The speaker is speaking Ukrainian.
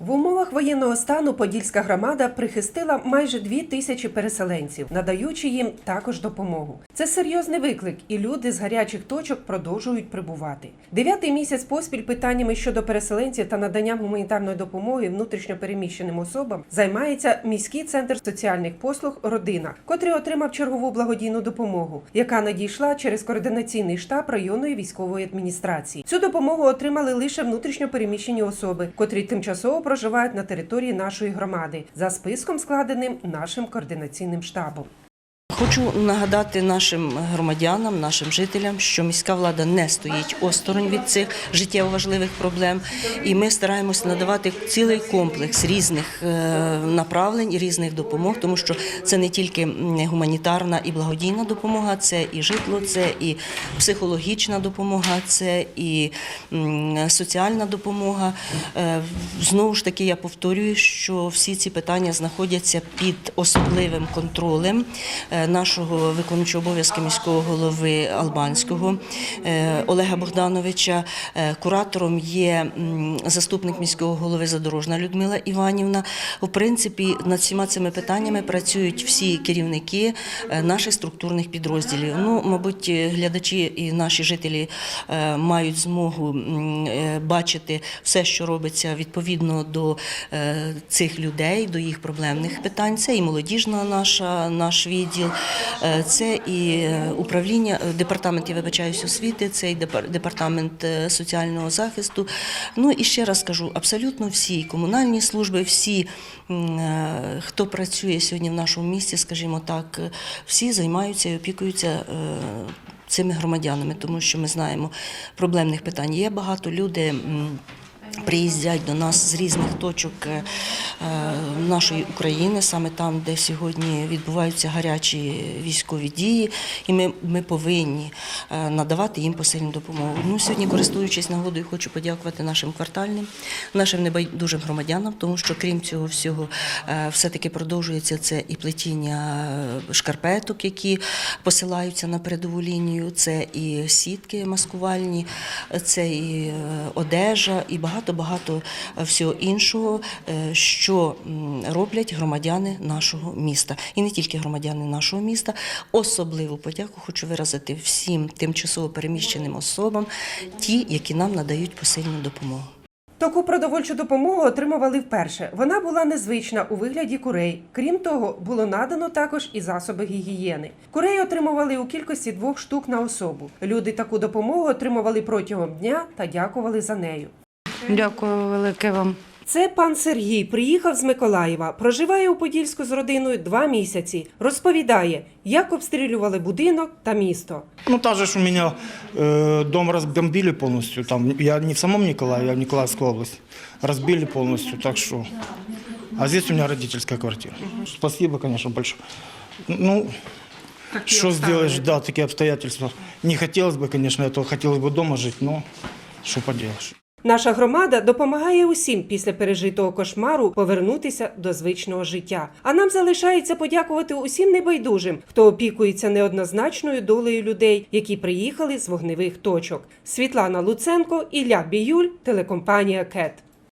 В умовах воєнного стану Подільська громада прихистила майже дві тисячі переселенців, надаючи їм також допомогу. Це серйозний виклик, і люди з гарячих точок продовжують прибувати. Дев'ятий місяць поспіль питаннями щодо переселенців та наданням гуманітарної допомоги внутрішньопереміщеним особам займається міський центр соціальних послуг Родина, котрий отримав чергову благодійну допомогу, яка надійшла через координаційний штаб районної військової адміністрації. Цю допомогу отримали лише внутрішньопереміщені особи, котрі тимчасово проживають на території нашої громади за списком, складеним нашим координаційним штабом. Хочу нагадати нашим громадянам, нашим жителям, що міська влада не стоїть осторонь від цих життєво важливих проблем, і ми стараємося надавати цілий комплекс різних е, направлень і різних допомог, тому що це не тільки гуманітарна і благодійна допомога, це і житло, це і психологічна допомога, це і соціальна допомога. Е, Знову ж таки, я повторюю, що всі ці питання знаходяться під особливим контролем е, нашого виконуючого обов'язки міського голови Албанського е, Олега Богдановича. Е, Куратором є заступник міського голови Задорожна Людмила Іванівна. В принципі, над всіма цими питаннями працюють всі керівники е, наших структурних підрозділів. Ну, мабуть, глядачі і наші жителі мають змогу бачити все, що робиться відповідно до цих людей, до їх проблемних питань. Це і молодіжна наша наш відділ, це і е, управління е, департамент, я вибачаюсь, освіти, це і департамент е, соціального захисту. Ну і ще раз кажу, абсолютно всі комунальні служби, всі, е, хто працює сьогодні в нашому місті, скажімо так, е, всі займаються і опікуються. е, Цими громадянами, тому що ми знаємо, проблемних питань є багато. Люди приїздять до нас з різних точок е, е, нашої України, саме там, де сьогодні відбуваються гарячі військові дії, і ми, ми повинні е, надавати їм посильну допомогу. Ну, сьогодні, користуючись нагодою, хочу подякувати нашим квартальним, нашим небайдужим громадянам, тому що крім цього всього, е, все-таки продовжується це і плетіння е, шкарпеток, які посилаються на передову лінію, це і сітки маскувальні, це і е, одежа, і багато-багато всього іншого, е, що роблять громадяни нашого міста. І не тільки громадяни нашого міста. Особливу подяку хочу виразити всім тимчасово переміщеним особам, ті, які нам надають посильну допомогу. Таку продовольчу допомогу отримували вперше. Вона була незвична у вигляді курей. Крім того, було надано також і засоби гігієни. Курей отримували у кількості двох штук на особу. Люди таку допомогу отримували протягом дня та дякували за нею. Дякую велике вам. Це пан Сергій приїхав з Миколаєва, проживає у Подільську з родиною два місяці. Розповідає, як обстрілювали будинок та місто. Ну, та же ж у меня э, дом разбомбили полностью. Там, я не в самом Николаеве, я в Николаевской области. Разбили полностью, так что... А здесь у меня родительская квартира. Спасибо, конечно, большое. Ну, что сделаешь, да, такие обстоятельства. Не хотелось бы, конечно, этого, хотелось бы дома жить, но что поделаешь. Наша громада допомагає усім після пережитого кошмару повернутися до звичного життя. А нам залишається подякувати усім небайдужим, хто опікується неоднозначною долею людей, які приїхали з вогневих точок. Світлана Луценко, Ілля Біюль, телекомпанія КЕТ.